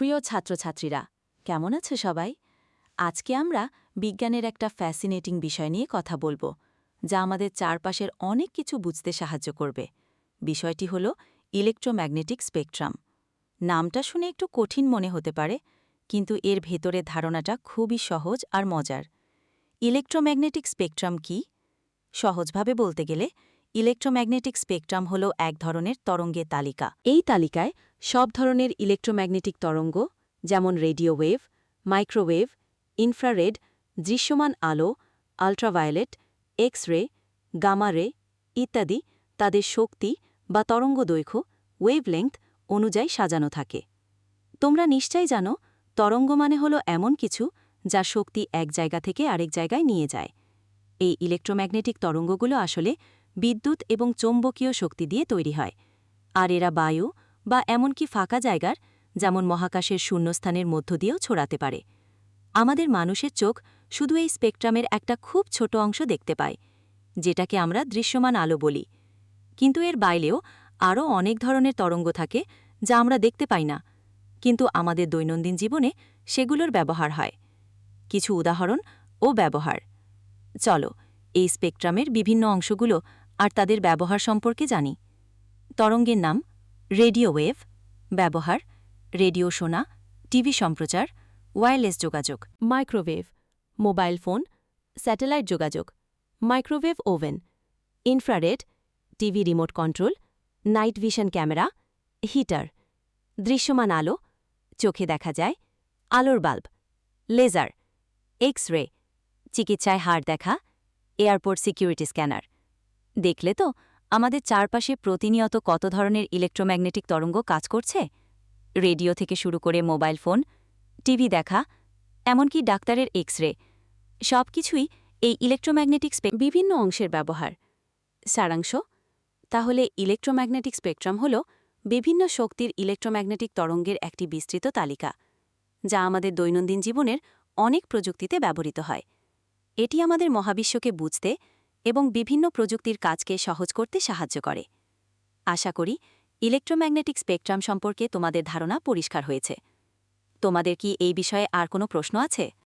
প্রিয় ছাত্রছাত্রীরা, কেমন আছে সবাই? আজকে আমরা বিজ্ঞানের একটা ফ্যাসিনেটিং বিষয় নিয়ে কথা বলব, যা আমাদের চারপাশের অনেক কিছু বুঝতে সাহায্য করবে। বিষয়টি হল ইলেকট্রোম্যাগনেটিক স্পেকট্রাম নামটা শুনে একটু কঠিন মনে হতে পারে, কিন্তু এর ভেতরে ধারণাটা খুবই সহজ আর মজার। ইলেকট্রোম্যাগনেটিক স্পেকট্রাম কি? সহজভাবে বলতে গেলে ইলেকট্রোম্যাগনেটিক স্পেকট্রাম হল এক ধরনের তরঙ্গের তালিকা। এই তালিকায় সব ধরনের ইলেকট্রোম্যাগনেটিক তরঙ্গ, যেমন রেডিও ওয়েভ, মাইক্রোওয়েভ, ইনফ্রারেড, দৃশ্যমান আলো, আল্ট্রাভায়োলেট এক্স রে গামা রে ইত্যাদি তাদের শক্তি বা তরঙ্গ দৈর্ঘ্য, ওয়েভলেংথ অনুযায়ী সাজানো থাকে। তোমরা নিশ্চয়ই জানো, তরঙ্গ মানে হল এমন কিছু যা শক্তি এক জায়গা থেকে আরেক জায়গায় নিয়ে যায়। এই ইলেকট্রোম্যাগনেটিক তরঙ্গগুলো আসলে বিদ্যুৎ এবং চৌম্বকীয় শক্তি দিয়ে তৈরি হয়। আর এরা বায়ু বা এমনকি ফাঁকা জায়গার, যেমন মহাকাশের শূন্যস্থানের মধ্য দিয়েও ছড়াতে পারে। আমাদের মানুষের চোখ শুধু এই স্পেকট্রামের একটা খুব ছোট অংশ দেখতে পায়, যেটাকে আমরা দৃশ্যমান আলো বলি। কিন্তু এর বাইরেও আরও অনেক ধরনের তরঙ্গ থাকে যা আমরা দেখতে পাই না। কিন্তু আমাদের দৈনন্দিন জীবনে সেগুলোর ব্যবহার হয়। কিছু উদাহরণ ও ব্যবহার। চলো, এই স্পেকট্রামের বিভিন্ন অংশগুলো আর তাদের ব্যবহার সম্পর্কে জানি। তরঙ্গের নাম, রেডিও ওয়েভ, ব্যবহার, রেডিও শোনা, টিভি সম্প্রচার ওয়্যারলেস যোগাযোগ, মাইক্রোওয়েভ, মোবাইল ফোন, স্যাটেলাইট যোগাযোগ, microwave oven, infrared, TV remote control, night vision camera, heater, দৃশ্যমান আলো, চোখে দেখা যায়, আলোর বাল্ব, লেজার এক্স রে চিকিৎসায় হাড় দেখা, এয়ারপোর্ট সিকিউরিটি স্ক্যানার। দেখলে তো, আমাদের চারপাশে প্রতিনিয়ত কত ধরনের ইলেকট্রোম্যাগনেটিক তরঙ্গ কাজ করছে? রেডিও থেকে শুরু করে মোবাইল ফোন, টিভি দেখা, এমনকি ডাক্তারের এক্স রে সব কিছুই এই ইলেকট্রোম্যাগনেটিক স্পেক বিভিন্ন অংশের ব্যবহার। সারাংশ, তাহলে ইলেকট্রোম্যাগনেটিক স্পেকট্রাম হল বিভিন্ন শক্তির ইলেকট্রোম্যাগনেটিক তরঙ্গের একটি বিস্তৃত তালিকা, যা আমাদের দৈনন্দিন জীবনের অনেক প্রযুক্তিতে ব্যবহৃত হয়। এটি আমাদের মহাবিশ্বকে বুঝতে এবং বিভিন্ন প্রযুক্তির কাজকে সহজ করতে সাহায্য করে। আশা করি ইলেকট্রোম্যাগনেটিক স্পেকট্রাম সম্পর্কে তোমাদের ধারণা পরিষ্কার হয়েছে। তোমাদের কি এই বিষয়ে আর কোনো প্রশ্ন আছে?